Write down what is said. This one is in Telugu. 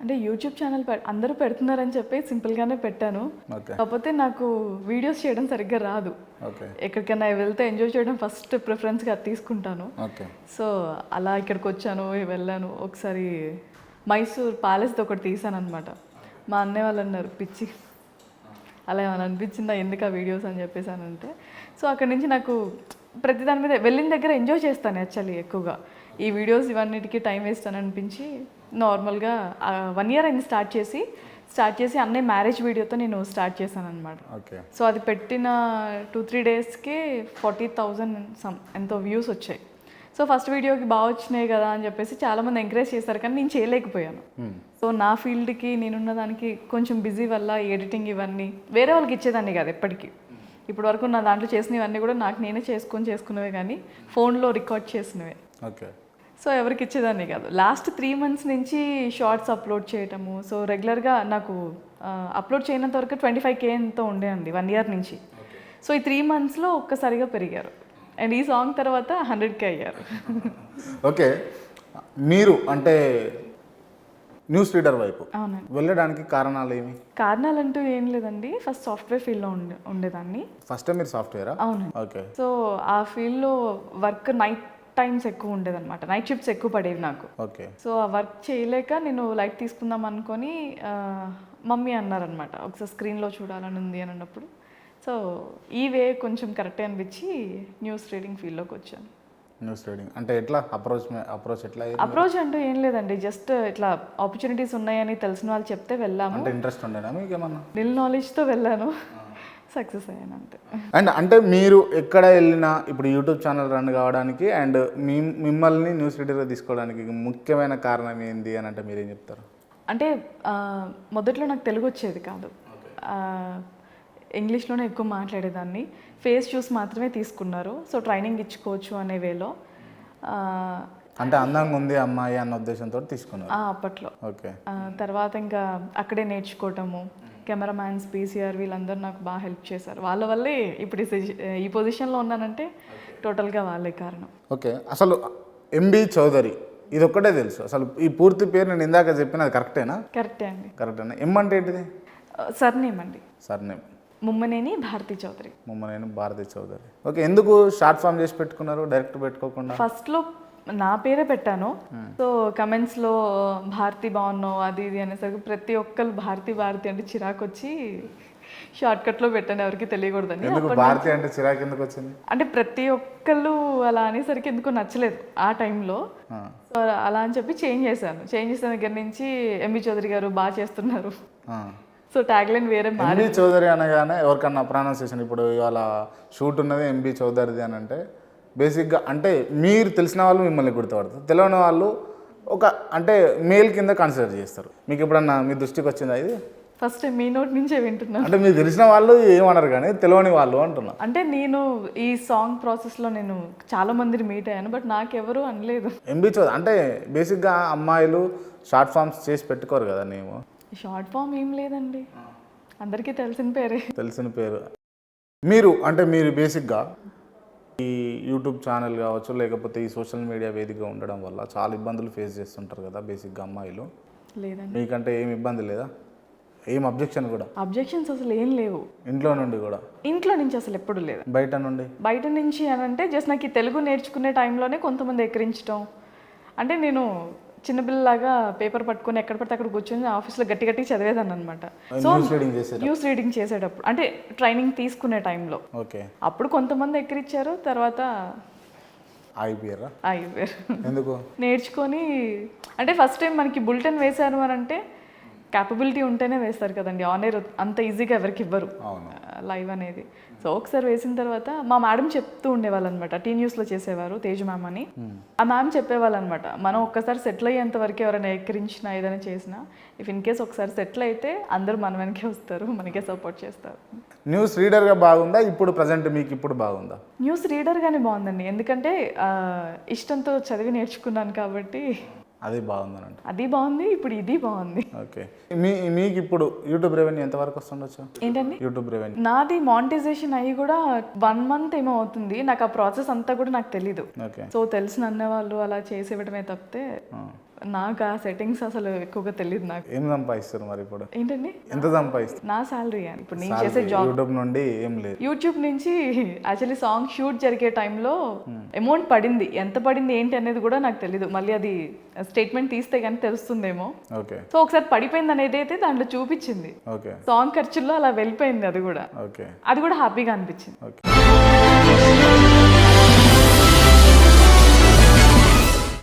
అంటే యూట్యూబ్ ఛానల్ అందరూ పెడుతున్నారని చెప్పి సింపుల్గానే పెట్టాను. కాకపోతే నాకు వీడియోస్ చేయడం సరిగ్గా రాదు. ఎక్కడికైనా వెళ్తే ఎంజాయ్ చేయడం ఫస్ట్ ప్రిఫరెన్స్గా తీసుకుంటాను. సో అలా ఇక్కడికి వచ్చాను వెళ్ళాను. ఒకసారి మైసూర్ ప్యాలెస్ది ఒకటి తీసాను అనమాట మా అన్నయ్య వాళ్ళు అన్నారు పిచ్చి. అలా ఏమైనా అనిపించిందా? ఎందుకు ఆ వీడియోస్ అని చెప్పేసానంటే. సో అక్కడి నుంచి నాకు ప్రతి దాని మీద వెళ్ళిన దగ్గర ఎంజాయ్ చేస్తాను యాక్చువల్లీ ఎక్కువగా. ఈ వీడియోస్ ఇవన్నిటికీ టైం వేస్ట్ అని అనిపించి నార్మల్గా వన్ ఇయర్ అయింది స్టార్ట్ చేసి. స్టార్ట్ చేసి అన్నయ్య మ్యారేజ్ వీడియోతో నేను స్టార్ట్ చేశాను అనమాట ఓకే. సో అది పెట్టిన టూ త్రీ డేస్కి ఫార్టీ థౌజండ్ సమ్ ఎంతో వ్యూస్ వచ్చాయి. సో ఫస్ట్ వీడియోకి బాగా వచ్చినాయి కదా అని చెప్పేసి చాలామంది ఎంకరేజ్ చేశారు కానీ నేను చేయలేకపోయాను. సో నా ఫీల్డ్కి నేనున్న దానికి కొంచెం బిజీ వల్ల ఎడిటింగ్ ఇవన్నీ వేరే వాళ్ళకి ఇచ్చేదాన్ని కాదు ఎప్పటికీ. ఇప్పుడు వరకు నా దాంట్లో చేసినవన్నీ కూడా నాకు నేనే చేసుకొని చేసుకునేవే కానీ ఫోన్లో రికార్డ్ చేసినవే. ఓకే. సో ఎవరికి ఇచ్చేదాన్ని కాదు. లాస్ట్ త్రీ మంత్స్ నుంచి షార్ట్స్ అప్లోడ్ చేయటము. సో రెగ్యులర్గా నాకు అప్లోడ్ చేయనంత వరకు ట్వంటీ ఫైవ్ కే ఎంతో ఉండే అండి వన్ ఇయర్ నుంచి. సో ఈ త్రీ మంత్స్లో ఒక్కసారిగా పెరిగారు. అండ్ ఈ సాంగ్ తర్వాత హండ్రెడ్ కే అయ్యారు. ఓకే. మీరు అంటే న్యూస్ రీడర్ వైపు అవునండి. వెళ్ళడానికి కారణాలు ఏమి? కారణాలంటూ ఏం లేదండి. ఫస్ట్ సాఫ్ట్వేర్ ఫీల్డ్లో ఉండే ఉండేదాన్ని. ఫస్ట్ మీరు సాఫ్ట్వేరా అవునండి. ఓకే. సో ఆ ఫీల్డ్లో వర్క్ నైట్ టైమ్స్ ఎక్కువ ఉండేదన్నమాట. నైట్ షిఫ్ట్స్ ఎక్కువ పడేవి నాకు. ఓకే. సో ఆ వర్క్ చేయలేక నేను లైట్ తీసుకుందాం అనుకొని మమ్మీ అన్నారనమాట ఒకసారి స్క్రీన్లో చూడాలని ఉంది అని అన్నప్పుడు. సో ఈ వే కొంచెం కరెక్టే అనిపించి న్యూస్ రీడింగ్ ఫీల్డ్లోకి వచ్చాను. News reading. అంటే ఎట్లా? అప్రోచ్ అప్రోచ్ ఎట్లా? అప్రోచ్ అంటూ ఏం లేదండి. జస్ట్ ఇట్లా ఆపర్చునిటీస్ ఉన్నాయని తెలిసిన వాళ్ళు చెప్తే వెళ్ళాము. అంటే ఇంట్రెస్ట్ ఉండేనా మీకు ఏమన్నా నిల్ నాలెడ్జ్తో వెళ్ళాను. సక్సెస్ అయ్యాను అంతే. అండ్ అంటే మీరు ఎక్కడ వెళ్ళినా ఇప్పుడు యూట్యూబ్ ఛానల్ రన్ కావడానికి అండ్ మీ మిమ్మల్ని న్యూస్ రీడర్గా తీసుకోవడానికి ముఖ్యమైన కారణం ఏంది అని అంటే మీరేం చెప్తారు? అంటే మొదట్లో నాకు తెలుగు వచ్చేది కాదు. ఇంగ్లీష్లోనే ఎక్కువ మాట్లాడేదాన్ని. ఫేస్ చూసి మాత్రమే తీసుకున్నారు. సో ట్రైనింగ్ ఇచ్చుకోవచ్చు అనే వేలో. అంటే అందంగా ఉంది అమ్మాయి అన్న ఉద్దేశంతో తీసుకున్నారు. అప్పట్లో. ఓకే. తర్వాత ఇంకా అక్కడే నేర్చుకోవటము. కెమెరామ్యాన్స్ పీసీఆర్ వీళ్ళందరూ నాకు బాగా హెల్ప్ చేశారు. వాళ్ళ వల్లే ఇప్పుడు ఈ పొజిషన్లో ఉన్నానంటే టోటల్గా వాళ్ళే కారణం. ఓకే. అసలు ఎంబి చౌదరి ఇది ఒక్కటే తెలుసు. అసలు ఈ పూర్తి పేరు నేను ఇందాక చెప్పిన అది కరెక్టేనా? కరెక్టే అండి. కరెక్టేనా? ఎం అంటే ఏంటిది సర్నేమ్ అండి. Surname Mummaneni Bharati Chowdary. నేను భారతి చౌదరి. ఓకే ఎందుకు షార్ట్ ఫామ్ చేసి పెట్టుకున్నారు? డైరెక్ట్ పెట్టుకోకుండా? ఫస్ట్లో నా పేరే పెట్టాను. సో కమెంట్స్లో భారతి బాగున్నావు అది ఇది అనేసరికి ప్రతి ఒక్కరు భారతి భారతి అంటే చిరాకు వచ్చి షార్ట్ కట్లో పెట్టాను ఎవరికి తెలియకూడదని భారతి అంటే చిరాకు ఎందుకు వచ్చింది? అంటే ప్రతి ఒక్కళ్ళు అలా అనేసరికి ఎందుకో నచ్చలేదు ఆ టైంలో. సో అలా అని చెప్పి చేంజ్ చేశాను. చేంజ్ చేసిన దగ్గర నుంచి ఎంబి చౌదరి గారు బాగా చేస్తున్నారు. సో ట్యాగ్ లైన్ వేరే ఎంబీ చౌదరి అనగానే ఎవరికన్నా ప్రొనౌన్సియేషన్ ఇప్పుడు ఇవాళ షూట్ ఉన్నది ఎంబీ చౌదరిది అని అంటే బేసిక్గా అంటే మీరు తెలిసిన వాళ్ళు మిమ్మల్ని గుర్తుపడతారు. తెలియని వాళ్ళు ఒక అంటే మేల్ కింద కన్సిడర్ చేస్తారు. మీకు ఎప్పుడన్నా మీ దృష్టికి వచ్చిందా ఇది? ఫస్ట్ మీ నోట్ నుంచే వింటున్నాను అంటే మీకు తెలిసిన వాళ్ళు ఏమన్నారు కానీ తెలియని వాళ్ళు అంటున్నా. అంటే నేను ఈ సాంగ్ ప్రాసెస్లో నేను చాలా మందిని మీట్ అయ్యాను బట్ నాకెవరు అనలేదు. ఎంబీ చౌదరి అంటే బేసిక్గా అమ్మాయిలు షార్ట్ ఫామ్స్ చేసి పెట్టుకోరు కదా నేను షార్ట్ ఫామ్ ఏం లేదండి. అందరికీ తెలిసిన పేరే. తెలిసిన పేరు. మీరు అంటే మీరు బేసిక్గా ఈ యూట్యూబ్ ఛానల్ కావచ్చు లేకపోతే ఈ సోషల్ మీడియా వేదికగా ఉండడం వల్ల చాలా ఇబ్బందులు ఫేస్ చేస్తుంటారు కదా బేసిక్గా అమ్మాయిలు. లేదండి. మీకంటే ఏం ఇబ్బంది లేదా? ఏం అబ్జెక్షన్ కూడా? అబ్జెక్షన్స్ అసలు ఏం లేవు. ఇంట్లో నుండి కూడా? ఇంట్లో నుంచి అసలు ఎప్పుడు లేదు. బయట నుండి? బయట నుంచి అని అంటే జస్ట్ నాకు ఈ తెలుగు నేర్చుకునే టైంలోనే కొంతమంది ఎక్కిరించడం అంటే నేను చిన్నపిల్లలాగా పేపర్ పట్టుకొని ఎక్కడ పడితే అక్కడ కూర్చొని ఆఫీస్లో గట్టి గట్టి చదివేదాన్ని అనమాట సో న్యూస్ రీడింగ్ చేసేటప్పుడు. అంటే ట్రైనింగ్ తీసుకునే టైంలో. ఓకే. అప్పుడు కొంతమంది ఎక్కిరించారు తర్వాత ఆగిపోయారా? ఎందుకు? నేర్చుకొని అంటే ఫస్ట్ టైం మనకి బులెటిన్ వేశారు అని అంటే క్యాపబిలిటీ ఉంటేనే వేస్తారు కదండి. ఆన్ ఎయిర్ అంత ఈజీగా ఎవరికి ఇవ్వరు. లైవ్ అనేది. సో ఒకసారి వేసిన తర్వాత మా మేడం చెప్తూ ఉండేవాళ్ళు అనమాట టీ న్యూస్లో చేసేవారు తేజ్ మ్యామ్ అని. ఆ మ్యామ్ చెప్పేవాళ్ళు అనమాట మనం ఒక్కసారి సెటిల్ అయ్యేంత వరకు ఎవరైనా ఎక్కిరించినా ఏదైనా చేసినా ఇఫ్ ఇన్ కేస్ ఒకసారి సెటిల్ అయితే అందరూ మన వెనకే వస్తారు మనకే సపోర్ట్ చేస్తారు. న్యూస్ రీడర్గా బాగుందా? ఇప్పుడు ప్రజెంట్ మీకు ఇప్పుడు బాగుందా? న్యూస్ రీడర్గానే బాగుందండి. ఎందుకంటే ఇష్టంతో చదివి నేర్చుకున్నాను కాబట్టి అది బాగుందనంట అది బాగుంది ఇప్పుడు ఇది బాగుంది. ఓకే. మీ మీకు ఇప్పుడు యూట్యూబ్ రెవెన్యూ ఎంతవరకు వస్తుండొచ్చు? ఏంటండి? యూట్యూబ్ రెవెన్యూ నాది మానిటైజేషన్ అయ్యి కూడా వన్ మంత్ ఏమో అవుతుంది. నాకు ఆ ప్రాసెస్ అంతా కూడా నాకు తెలీదు. ఓకే. సో తెలిసిన అన్న వాళ్ళు అలా చేసేయడమే తప్పితే నాకు ఆ సెట్టింగ్స్ అసలు ఎక్కువగా తెలియదు నాకు. ఏం సంపాదిస్తారు మరి ఇప్పుడు? ఏంటండి? ఎంత సంపాదిస్తారు? నా శాలరీ అని ఇప్పుడు నేను చేసే జాబ్ యూట్యూబ్ నుండి ఏం లేదు. యూట్యూబ్ నుంచి యాక్చువల్లీ సాంగ్ షూట్ జరిగే టైంలో అమౌంట్ పడింది. ఎంత పడింది ఏంటి అనేది కూడా నాకు తెలియదు మళ్ళీ అది స్టేట్మెంట్ తీస్తే కానీ తెలుస్తుందేమో. ఓకే సో ఒకసారి పడిపోయింది అనేది అయితే దాంట్లో చూపించింది. ఓకే సాంగ్ ఖర్చుల్లో అలా వెళ్ళిపోయింది అది కూడా. ఓకే అది కూడా హ్యాపీగా అనిపించింది. ఓకే